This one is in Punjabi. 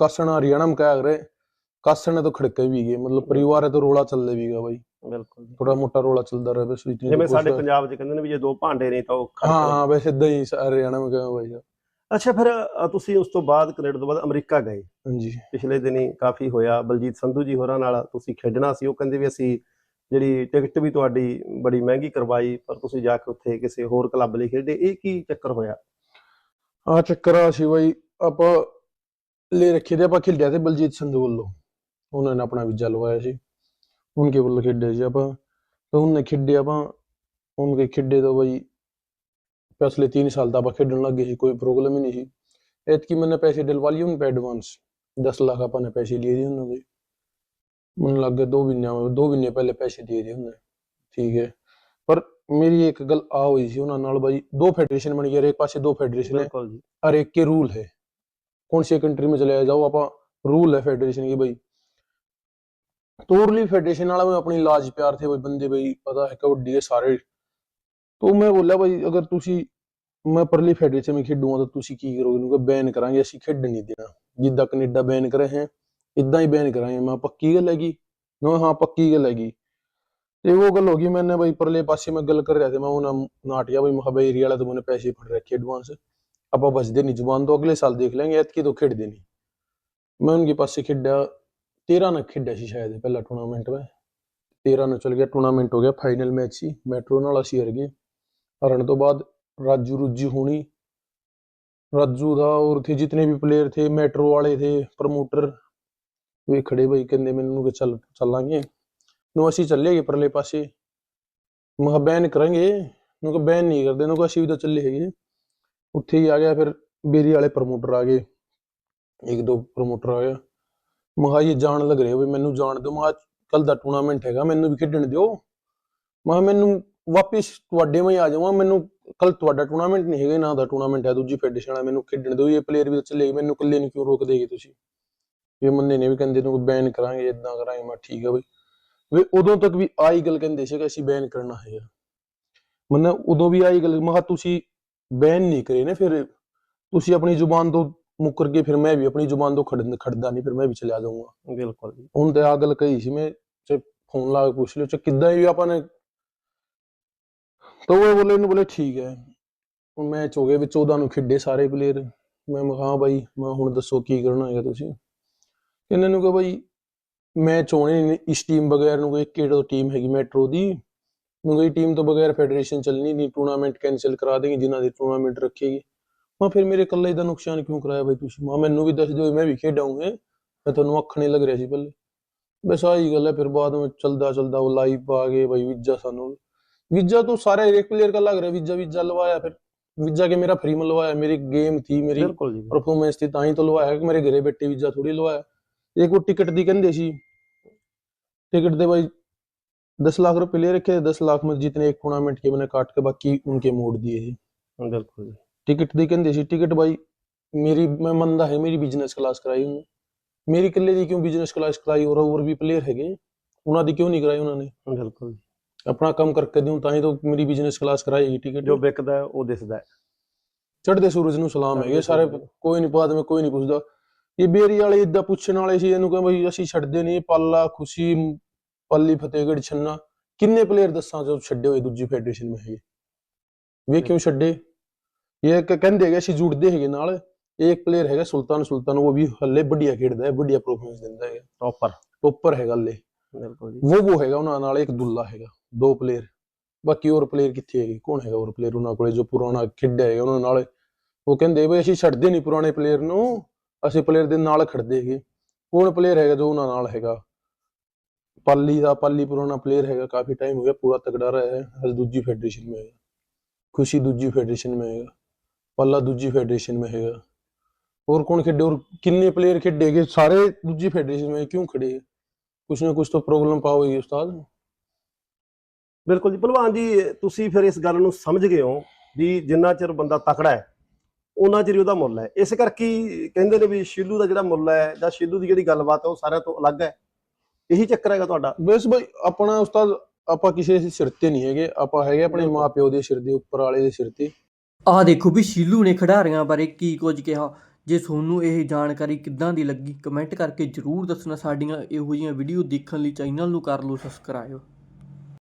कसन हरियाणा में क्या करे कसन ने तो खड़के भी गए मतलब परिवार है तो रोला चल भी गया भाई ਬਿਲਕੁਲ ਜੀ थोड़ा मोटा रोला चलता रहा बस इतनी ਜਿਵੇਂ तो ਸਾਡੇ कोशिश- ਪੰਜਾਬ 'ਚ ਕਹਿੰਦੇ ਨੇ ਵੀ ਜੇ ਦੋ ਭਾਂਡੇ ਨੇ ਤਾਂ ਉਹ ਖੜਕਦੇ हाँ ਨੇ। हाँ वैसे इदा ही हरियाणा में गया भाई ਅੱਛਾ ਫਿਰ ਅ, ਤੁਸੀਂ ਉਸ ਤੋਂ ਬਾਅਦ ਕੈਨੇਡਾ ਤੋਂ ਬਾਅਦ ਅਮਰੀਕਾ ਗਏ हाँ जी ਪਿਛਲੇ ਦਿਨੀ ਕਾਫੀ ਹੋਇਆ ਬਲਜੀਤ ਸੰਧੂ ਜੀ ਹੋਰਾਂ ਨਾਲ ਤੁਸੀਂ ਖੇਡਣਾ ਸੀ ਉਹ ਕਹਿੰਦੇ ਵੀ ਅਸੀਂ ਜਿਹੜੀ ਟਿਕਟ ਵੀ ਤੁਹਾਡੀ ਬੜੀ ਮਹਿੰਗੀ ਕਰਵਾਈ ਪਰ ਤੁਸੀਂ ਜਾ ਕੇ ਉੱਥੇ ਕਿਸੇ ਹੋਰ ਕਲੱਬ ਲਈ ਖੇਡੇ ਇਹ ਕੀ ਚੱਕਰ ਹੋਇਆ ਆ ਚੱਕਰ ਆ ਸੀ ਬਾਈ ਆਪਾਂ ਲੈ ਰੱਖੇ ਤੇ ਆਪਾਂ ਖੇਡਿਆ ਤੇ ਬਲਜੀਤ ਸੰਧੂ ਵੱਲੋਂ। ਉਹਨਾਂ ਨੇ ਆਪਣਾ ਵੀਜ਼ਾ ਲਵਾਇਆ ਸੀ। ਉਹਨਾਂ ਕੇ ਵੱਲੋਂ ਖੇਡੇ ਸੀ ਆਪਾਂ। ਤਾਂ ਉਹਨੇ ਖੇਡੇ ਆਪਾਂ। ਉਹਨਾਂ ਕੇ ਖੇਡੇ ਤਾਂ ਬਈ ਪਿਛਲੇ 3 ਸਾਲ ਦਾ ਆਪਾਂ ਖੇਡਣ ਲੱਗੇ ਸੀ ਕੋਈ ਪ੍ਰੋਬਲਮ ਹੀ ਨਹੀਂ ਸੀ। ਐਤਕੀ ਮੈਨੇ ਪੈਸੇ ਡਲਵਾ ਲਈ ਉਹਨਾਂ ਪੇ ਐਡਵਾਂਸ 10 ਲੱਖ ਆਪਾਂ ਨੇ ਪੈਸੇ ਲਈ ਦੇ ਉਹਨਾਂ ਦੇ। ਮੈਨੂੰ ਲੱਗ ਗਏ 2 ਮਹੀਨਿਆਂ ਦੋ ਮਹੀਨੇ ਪਹਿਲੇ ਪੈਸੇ ਦੇ ਦੇ ਹੁੰਦੇ। ਠੀਕ ਹੈ। ਪਰ ਮੇਰੀ ਇੱਕ ਗੱਲ ਆ ਹੋਈ ਸੀ ਉਹਨਾਂ ਨਾਲ ਬਾਈ। ਦੋ ਫੈਡਰੇਸ਼ਨ ਬਣ ਗਏ ਹਰੇਕ ਪਾਸੇ ਦੋ ਫੈਡਰੇਸ਼ਨ ਹੈ ਹਰ ਇੱਕ ਕੇ ਰੂਲ ਹੈ। कौन सी कंट्री में चले जाओ आप रूल है फेडरेशन की भाई तोरली फेडरेशन वाला में अपनी लाज प्यार थे भाई बंदे भाई पता है कबड्डी है सारे तो मैं बोला भाई अगर तुसी मैं परली फेडरेशन में खेडूंगा तो तुसी की करोगे उनको बैन करांगे ਅਸੀਂ ਖੇਡ ਨਹੀਂ ਦੇਣਾ ਜਿੱਦਾਂ ਕੈਨੇਡਾ ਬੈਨ ਕਰੇ ਹੈ ਇਦਾਂ ਹੀ ਬੈਨ ਕਰਾਂਗੇ ਮੈਂ ਪੱਕੀ ਗੱਲ ਹੈਗੀ ਨਾ ਹਾਂ ਪੱਕੀ ਗੱਲ ਹੈਗੀ ਤੇ ਉਹ ਗੱਲ ਹੋ ਗਈ ਮੈਨੇ ਭਾਈ ਪਰਲੇ ਪਾਸੇ ਮੈਂ ਗੱਲ ਕਰ ਰਿਹਾ ਸੀ ਮੈਂ ਉਹਨਾਂ ਨਾਟਿਆ ਭਾਈ ਮਖਾ ਭਾਈ ਏਰੀਆ ਵਾਲਾ तो मैंने पैसे फड़ रखे एडवांस ਆਪਾਂ ਬਚਦੇ ਨਹੀਂ ਜ਼ੁਬਾਨ ਤੋਂ ਅਗਲੇ ਸਾਲ ਦੇਖ ਲਾਂਗੇ, ਐਤਕੀ ਤੋਂ ਖੇਡਦੇ ਨਹੀਂ। ਮੈਂ ਉਨਕੇ ਪਾਸੇ ਖੇਡਿਆ 13 ਨਾਲ ਖੇਡਿਆ ਸੀ ਸ਼ਾਇਦ ਪਹਿਲਾ ਟੂਰਨਾਮੈਂਟ ਮੈਂ। 13 ਨਾਲ ਚਲ ਗਿਆ ਟੂਰਨਾਮੈਂਟ ਹੋ ਗਿਆ ਫਾਈਨਲ ਮੈਚ ਸੀ, ਮੈਟਰੋ ਨਾਲ ਅਸੀਂ ਹਰ ਗਏ। ਹਰਨ ਤੋਂ ਬਾਅਦ ਰਾਜੂ ਰੁੱਜੀ ਹੋਣੀ। ਰਾਜੂ ਦਾ ਔਰ ਥੇ ਜਿਤਨੇ ਵੀ ਪਲੇਅਰ ਥੇ, ਮੈਟਰੋ ਵਾਲੇ ਥੇ ਪ੍ਰਮੋਟਰ ਵੇ ਖੜੇ ਬਈ, ਕਹਿੰਦੇ ਮੈਨੂੰ ਕਿ ਚੱਲ, ਚੱਲਾਂਗੇ। ਨੂੰ ਅਸੀਂ ਚੱਲੇ ਗਏ ਪਰਲੇ ਪਾਸੇ। ਮੈਂ ਕਿਹਾ, ਬੈਨ ਕਰਾਂਗੇ? ਨੂੰ ਕਿ ਬੈਨ ਨਹੀਂ ਕਰਦੇ ਨੂੰ ਕਿ ਅਸੀਂ ਵੀ ਤਾਂ ਚੱਲੇ ਹੈਗੇ। ਉੱਥੇ ਹੀ ਆ ਗਿਆ, ਫਿਰ ਬੇਰੀ ਵਾਲੇ ਪ੍ਰਮੋਟਰ ਆ ਗਏ। ਇੱਕ ਦੋ ਪ੍ਰਮੋਟਰ ਆ ਗਿਆ ਮੈਂ ਇਹ ਜਾਣ ਲੱਗ ਰਹੇ ਵੀ ਮੈਨੂੰ ਜਾਣ ਦਿਓ। ਮੈਂ ਕੱਲ ਦਾ ਟੂਰਨਾਮੈਂਟ ਹੈਗਾ, ਮੈਨੂੰ ਵੀ ਖੇਡਣ ਦਿਓ। ਮੈਂ ਮੈਨੂੰ ਵਾਪਿਸ ਤੁਹਾਡੇ ਮੈਂ ਆ ਜਾਵਾਂ। ਮੈਨੂੰ ਕੱਲ ਤੁਹਾਡਾ ਟੂਰਨਾਮੈਂਟ ਨਹੀਂ ਹੈਗਾ, ਨਾ ਦਾ ਟੂਰਨਾਮੈਂਟ ਹੈ, ਦੂਜੀ ਫੈਡਰੇਸ਼ਨ ਵਾਲਾ ਮੈਨੂੰ ਖੇਡਣ ਦਿਓ। ਇਹ ਪਲੇਅਰ ਵੀ ਚੱਲੇ, ਮੈਨੂੰ ਇਕੱਲੇ ਨੂੰ ਕਿਉਂ ਰੋਕ ਦੇਗੇ ਤੁਸੀਂ? ਇਹ ਮੰਨੇ ਨੇ ਵੀ ਕਹਿੰਦੇ ਨੂੰ ਬੈਨ ਕਰਾਂਗੇ ਇਦਾਂ ਕਰਾਂਗੇ। ਮੈਂ ਠੀਕ ਆ ਬਈ। ਵੀ ਉਦੋਂ ਤੱਕ ਵੀ ਆਹੀ ਗੱਲ ਕਹਿੰਦੇ ਸੀ ਕਿ ਅਸੀਂ ਬੈਨ ਕਰਨਾ ਹੈਗਾ। ਮੰਨੇ ਉਦੋਂ ਵੀ ਆਈ ਗੱਲ, ਮੈਂ ਕਿਹਾ ਤੁਸੀਂ ਬੈਨ ਨਹੀਂ ਕਰੇ ਨੇ ਫਿਰ ਤੁਸੀਂ ਆਪਣੀ ਜ਼ੁਬਾਨ ਤੋਂ ਮੁੱਕਰ ਕੇ ਫਿਰ ਮੈਂ ਵੀ ਆਪਣੀ ਜ਼ੁਬਾਨ ਤੋਂ ਖੜ ਖੜਦਾ ਨਹੀਂ ਫਿਰ ਮੈਂ ਵੀ ਚਲਾ ਜਾਊਂਗਾ। ਬਿਲਕੁਲ ਜੀ। ਹੁਣ ਤੇ ਆ ਗੱਲ ਕਹੀ ਸੀ ਮੈਂ ਚ ਫੋਨ ਲਾ ਕੇ ਪੁੱਛ ਲਿਓ ਚ ਕਿੱਦਾਂ ਵੀ ਆਪਾਂ ਨੇ। ਤਾਂ ਉਹ ਬੋਲੇ ਨੂੰ ਬੋਲੇ ਠੀਕ ਹੈ। ਹੁਣ ਮੈਚ ਹੋ ਗਏ ਵਿੱਚ 14 ਨੂੰ ਖੇਡੇ ਸਾਰੇ ਪਲੇਅਰ ਮੈਂ ਮੈਂ ਕਿਹਾ ਹਾਂ ਬਾਈ ਮੈਂ ਹੁਣ ਦੱਸੋ ਕੀ ਕਰਨਾ ਹੈਗਾ ਤੁਸੀਂ? ਇਹਨਾਂ ਨੂੰ ਕਹ ਬਾਈ ਮੈਚ ਹੋਣੇ ਨੇ ਇਸ ਟੀਮ ਬਗੈਰ ਨੂੰ ਕੋਈ ਕਿਹੜਾ ਟੀਮ ਹੈਗੀ ਮੈਟਰੋ ਦੀ? ਮੁੰਬਈ ਟੀਮ ਤੋਂ ਬਗੈਰ ਫੈਡਰੇਸ਼ਨ ਚੱਲਣੀ ਨਹੀਂ ਟੂਰਨਾਮੈਂਟ ਕੈਨਸਲ ਕਰਾ ਦੇਗੀ ਜਿਨ੍ਹਾਂ ਦੀ ਟੂਰਨਾਮੈਂਟ ਰੱਖੇਗੀ। ਮੈਂ ਫਿਰ ਮੇਰੇ ਇਕੱਲੇ ਦਾ ਨੁਕਸਾਨ ਕਿਉਂ ਕਰਾਇਆ ਬਈ ਤੁਸੀਂ? ਮੈਂ ਮੈਨੂੰ ਵੀ ਦੱਸ ਦਿਓ ਮੈਂ ਵੀ ਖੇਡਾਂਗੇ। ਮੈਂ ਤੁਹਾਨੂੰ ਅੱਖ ਨਹੀਂ ਲੱਗ ਰਿਹਾ ਸੀ ਪਹਿਲੇ। ਬਸ ਆਹੀ ਗੱਲ ਹੈ ਫਿਰ ਬਾਅਦ ਵਿੱਚ ਚਲਦਾ ਚਲਦਾ ਉਹ ਲਾਈਵ ਆ ਗਏ ਬਈ ਵਿਜਾ ਸਾਨੂੰ। ਵਿਜਾ ਤੋਂ ਸਾਰੇ ਰੇਕ ਪਲੇਅਰ ਦਾ ਲੱਗ ਰਿਹਾ ਵਿਜਾ ਵਿਜਾ ਲਵਾਇਆ ਫਿਰ। ਵਿਜਾ ਕੇ ਮੇਰਾ ਫ੍ਰੀ ਮਲਵਾਇਆ ਮੇਰੀ ਗੇਮ ਥੀ ਮੇਰੀ ਪਰਫਾਰਮੈਂਸ ਤੇ ਤਾਂ ਹੀ ਤਾਂ ਲਵਾਇਆ ਕਿ ਮੇਰੇ ਘਰੇ ਬੈਠੇ ਵੀਜਾ ਥੋੜੀ ਲਵਾਇਆ। ਇੱਕ ਉਹ ਟਿਕਟ ਦੀ ਕਹਿੰਦੇ ਸੀ। ਟਿਕਟ ਦੇ ਬਾਈ दस लाख रुपए ले रखे दस लाख में जितने एक टूर्नामेंट के मैंने काट के बाकी उनके मोड़ दिए जी ਬਿਲਕੁਲ ਟਿਕਟ ਦੀ ਕਹਿੰਦੇ ਸੀ ਟਿਕਟ ਬਾਈ ਮੇਰੀ ਮੈਂ ਮੰਨਦਾ ਹੈ ਮੇਰੀ ਬਿਜ਼ਨਸ ਕਲਾਸ ਕਰਾਈ ਉਹਨੇ ਮੇਰੀ ਇਕੱਲੇ ਦੀ ਕਿਉਂ ਬਿਜ਼ਨਸ ਕਲਾਸ ਕਰਾਈ ਹੋਰ ਹੋਰ ਵੀ ਪਲੇਅਰ ਹੈਗੇ ਉਹਨਾਂ ਦੀ ਕਿਉਂ ਨਹੀਂ ਕਰਾਈ ਉਹਨਾਂ ਨੇ ਬਿਲਕੁਲ ਆਪਣਾ ਕੰਮ ਕਰਕੇ ਦਿਉ ਤਾਂ ਹੀ ਤਾਂ ਮੇਰੀ ਬਿਜ਼ਨਸ ਕਲਾਸ ਕਰਾਈ ਟਿਕਟ ਜੋ ਵਿਕਦਾ ਹੈ, ਉਹ ਦਿਸਦਾ ਹੈ। ਚੜ੍ਹਦੇ ਸੂਰਜ ਨੂੰ ਸਲਾਮ ਹੈਗੇ ਸਾਰੇ ਕੋਈ ਨਹੀਂ ਬਾਅਦ ਵਿੱਚ ਕੋਈ ਨਹੀਂ ਪੁੱਛਦਾ ਇਹ ਬੇਰੀ ਵਾਲੇ ਇਦਾਂ ਪੁੱਛਣ ਵਾਲੇ ਸੀ ਇਹਨੂੰ ਕਹਿੰਦੇ ਬਈ ਅਸੀਂ ਛੱਡਦੇ ਨਹੀਂ ਪਾਲਾ ਖੁਸ਼ੀ ਪੱਲੀ ਫਤਿਹਗੜ੍ਹ ਛੰਨਾ ਕਿੰਨੇ ਪਲੇਅਰ ਦੱਸਾਂ ਜੋ ਛੱਡੇ ਹੋਏ ਦੂਜੀ ਫੈਡਰੇਸ਼ਨ ਵਿੱਚ ਹੈਗੇ? ਵੇ ਕਿਉਂ ਛੱਡੇ? ਇਹ ਇੱਕ ਕਹਿੰਦੇ ਹੈਗੇ ਅਸੀਂ ਜੁੜਦੇ ਹੈਗੇ ਨਾਲ ਇੱਕ ਪਲੇਅਰ ਹੈਗਾ ਸੁਲਤਾਨ ਸੁਲਤਾਨ ਉਹ ਵੀ ਹੱਲੇ ਵੱਡੀਆ ਖੇਡਦਾ ਹੈ ਵੱਡੀਆ ਪਰਫਾਰਮੈਂਸ ਦਿੰਦਾ ਹੈਗਾ। ਟੌਪਰ ਉੱਪਰ ਹੈਗਾ ਹੱਲੇ। ਬਿਲਕੁਲ ਜੀ। ਉਹ ਉਹ ਹੈਗਾ ਉਹਨਾਂ ਨਾਲ ਇੱਕ ਦੁੱਲਾ ਹੈਗਾ ਦੋ ਪਲੇਅਰ ਬਾਕੀ ਹੋਰ ਪਲੇਅਰ ਕਿੱਥੇ ਹੈਗੇ? ਕੌਣ ਹੈਗਾ ਹੋਰ ਪਲੇਅਰ ਉਹਨਾਂ ਕੋਲੇ ਜੋ ਪੁਰਾਣਾ ਖੇਡਿਆ ਹੈਗਾ ਉਹਨਾਂ ਨਾਲ? ਉਹ ਕਹਿੰਦੇ ਬਈ ਅਸੀਂ ਛੱਡਦੇ ਨਹੀਂ ਪੁਰਾਣੇ ਪਲੇਅਰ ਨੂੰ ਅਸੀਂ ਪਲੇਅਰ ਦੇ ਨਾਲ ਖੜਦੇ ਹੈਗੇ। ਕੌਣ ਪਲੇਅਰ ਹੈਗਾ ਜੋ ਉਹਨਾਂ ਨਾਲ ਹੈਗਾ? ਪਾਲੀ ਦਾ ਪਾਲੀ ਪੁਰਾਣਾ ਪਲੇਅਰ ਹੈਗਾ ਕਾਫੀ ਟਾਈਮ ਹੋ ਗਿਆ ਪੂਰਾ ਤਕੜਾ ਰਿਹਾ ਹੈ ਅੱਜ ਦੂਜੀ ਫੈਡਰੇਸ਼ਨ में ਹੈਗਾ खुशी दूसरी फेडरेशन में हैगा पल्ला दूसरी फेडरेशन में हैगा और कौन खेडे और किन्ने प्लेयर खेडेगे सारे दूसरी फेडरेशन में क्यों खड़े हैं कुछ ना कुछ तो प्रॉब्लम पाओगे उस्ताद ਬਿਲਕੁਲ ਜੀ ਭਲਵਾਨ ਜੀ ਤੁਸੀਂ ਫਿਰ ਇਸ ਗੱਲ ਨੂੰ ਸਮਝ ਗਏ ਹੋ ਵੀ ਜਿੰਨਾ ਚਿਰ ਬੰਦਾ ਤਕੜਾ ਹੈ ਉਹਨਾਂ ਚਿਰ ਹੀ ਉਹਦਾ ਮੁੱਲ ਹੈ ਇਸ ਕਰਕੇ ਹੀ ਕਹਿੰਦੇ ਨੇ ਵੀ ਸ਼ੀਲੂ ਦਾ ਜਿਹੜਾ ਮੁੱਲ ਹੈ ਜਾਂ ਸ਼ੀਲੂ ਦੀ ਜਿਹੜੀ ਗੱਲਬਾਤ ਹੈ ਉਹ ਸਾਰਿਆਂ ਤੋਂ ਅਲੱਗ ਹੈ ਇਹੀ ਚੱਕਰ ਹੈਗਾ ਤੁਹਾਡਾ? ਬਸ ਭਾਈ ਆਪਣਾ ਉਸਤਾਦ ਆਪਾਂ ਕਿਸੇ ਦੇ ਸਿਰ ਤੇ ਨਹੀਂ ਹੈਗੇ। ਆਪਾਂ ਹੈਗੇ ਆਪਣੇ ਮਾਪਿਓ ਦੇ ਸਿਰ ਦੇ ਉੱਪਰ ਵਾਲੇ ਦੇ ਸਿਰ ਤੇ। ਆਹ ਦੇਖੋ ਵੀ ਸ਼ੀਲੂ ਨੇ ਖਿਡਾਰੀਆਂ ਬਾਰੇ ਕੀ ਕੁਝ ਕਿਹਾ। ਜੇ ਤੁਹਾਨੂੰ ਇਹ ਜਾਣਕਾਰੀ ਕਿੱਦਾਂ ਦੀ ਲੱਗੀ ਕਮੈਂਟ ਕਰਕੇ ਜਰੂਰ ਦੱਸਣਾ। ਸਾਡੀਆਂ ਇਹੋ ਜਿਹੀਆਂ ਵੀਡੀਓ ਦੇਖਣ ਲਈ ਚੈਨਲ ਨੂੰ ਕਰ ਲਓ ਸਬਸਕ੍ਰਾਈਬ